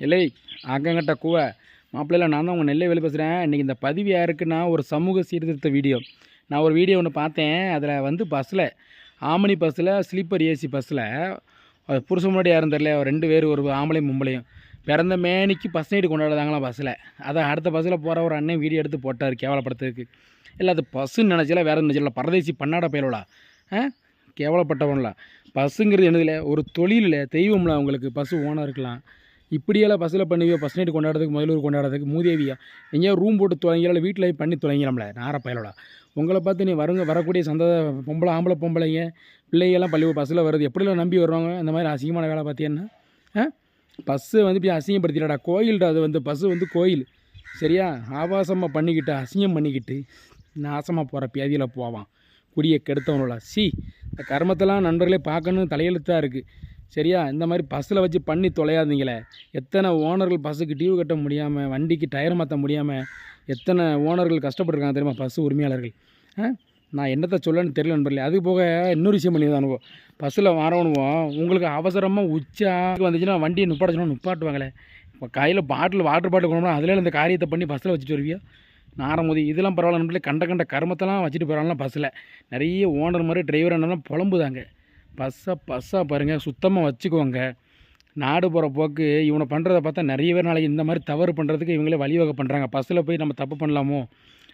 இல்லை அங்கங்கிட்ட கூவ. மாப்பிள்ளையில் நான் தான் உங்கள் நெல்லை வெளி பேசுகிறேன் இன்றைக்கி இந்த பதிவு யாருக்குன்னா ஒரு சமூக சீர்திருத்த வீடியோ. நான் ஒரு வீடியோ ஒன்று பார்த்தேன். அதில் வந்து பஸ்ஸில் ஆமணி பஸ்ஸில் ஸ்லீப்பர் ஏசி பஸ்ஸில் அது புருஷன் முன்னாடி யாரும் தெரில ரெண்டு பேர் ஒரு ஆம்பளையும் மும்பளையும். பிறந்த மேனிக்கு பஸ் நைட்டு கொண்டாடுதாங்களாம் பஸ்ஸில் அதான் அடுத்த பஸ்ஸில் போகிற ஒரு அண்ணன் வீடியோ எடுத்து போட்டார் கேவலப்படுத்துறதுக்கு. இல்லை அது பஸ்ஸுன்னு நினச்சல வேறு நினச்சல பரதேசி பன்னாட பயலோடா. ஆ? கேவலப்பட்டவன்ல. பஸ்ஸுங்கிறது என்னதில்ல ஒரு தொழிலில் தெய்வம்ல அவங்களுக்கு பஸ்ஸு ஓனாக இருக்கலாம். இப்படியெல்லாம் பஸ்ஸில் பண்ணுவியோ? பஸ் நைட் கொண்டாடுறதுக்கு முதலூர் கொண்டாடுறதுக்கு மூதேவியா? எங்கேயோ ரூம் போட்டு தொலைங்கல வீட்டில் பண்ணி தொலைங்கலாம்ல நார பயலோட. உங்களை பார்த்து நீ வருங்க வரக்கூடிய சந்த பொம்பளை ஆம்பளை பொம்பளைங்க பிள்ளைங்கெல்லாம் பள்ளி பஸ்ஸில் வருது. எப்படிலாம் நம்பி வருவாங்க? அந்த மாதிரி அசிங்கமான வேலை பார்த்தீங்கன்னா பஸ்ஸு வந்து இப்போ அசிங்கப்படுத்திடா கோயில்டா அது வந்து. பஸ்ஸு வந்து கோயில். சரியா? ஆபாசமாக பண்ணிக்கிட்டு அசிங்கம் பண்ணிக்கிட்டு நாசமாக போகிற பேதியில் போவான். குடியை கெடுத்தவனோட. சி இந்த கர்மத்தெல்லாம் நண்பர்களே பார்க்கணும் தலையெழுத்தாக இருக்குது சரியா? இந்த மாதிரி பஸ்ஸில் வச்சு பண்ணி தொலையாதீங்களே. எத்தனை ஓனர்கள் பஸ்ஸுக்கு டியூ கட்ட முடியாமல் வண்டிக்கு டயர் மாற்ற முடியாமல் எத்தனை ஓனர்கள் கஷ்டப்பட்டுருக்காங்க தெரியுமா? பஸ்ஸு உரிமையாளர்கள். ஆ? நான் என்னத்தை சொல்லன்னு தெரியல நண்பர்களே. அது போக இன்னொரு விஷயம் பண்ணி அனுபவம். பஸ்ஸில் வரணுவோம் உங்களுக்கு அவசரமாக உச்சா வந்துச்சுன்னா வண்டியை நிப்பாட்டச்சுன்னா நிப்பாட்டுவாங்களே. இப்போ கையில் பாட்டில் வாட்டர் பாட்டில் கொண்டு அதில் இந்த காரியத்தை பண்ணி பஸ்ஸில் வச்சுட்டு வருவியா? நாரமோதி இதெல்லாம் பரவாயில்ல நண்பர்களே. கண்ட கண்ட கர்மத்தெல்லாம் வச்சுட்டு போகிறாங்களா பஸ்ஸில் நிறைய ஓனர் மாதிரி டிரைவர் என்னென்னா புலம்புதாங்க. பஸ்ஸை பஸ்ஸாக பாருங்கள் சுத்தமாக வச்சுக்குவாங்க நாடு போகிற போக்கு இவனை பண்ணுறத பார்த்தா நிறைய பேர் நாளைக்கு இந்த மாதிரி தவறு பண்ணுறதுக்கு இவங்களே வழிவகை பண்ணுறாங்க பஸ்ஸில் போய் நம்ம தப்பு பண்ணலாமோ?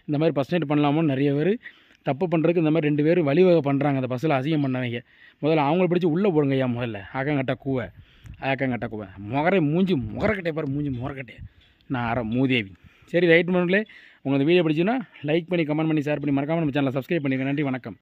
இந்த மாதிரி பஸ் நைட் பண்ணலாமோ? நிறைய பேர் தப்பு பண்ணுறதுக்கு இந்த மாதிரி ரெண்டு பேரும் வழிவகை பண்ணுறாங்க அந்த பஸ்ஸில் அசிங்கம் பண்ணவங்க. முதல்ல அவங்கள பிடிச்சி உள்ளே போடுங்க ஐயா முதல்ல. ஆக்கங்கட்டா கூவை. ஆக்கங்கட்டா கூவை. முகரை மூஞ்சி முகரக்கட்டை பாரு மூஞ்சி முகரக்கட்டை நான் அற மூதேவி. சரி ரைட் பண்ணலே உங்களுக்கு வீடியோ பிடிச்சுன்னா லைக் பண்ணி கமெண்ட் பண்ணி ஷேர் பண்ணி மறக்காமல் நம்ம சேனலை சப்ஸ்கிரைப் பண்ணிடுங்க நன்றி வணக்கம்.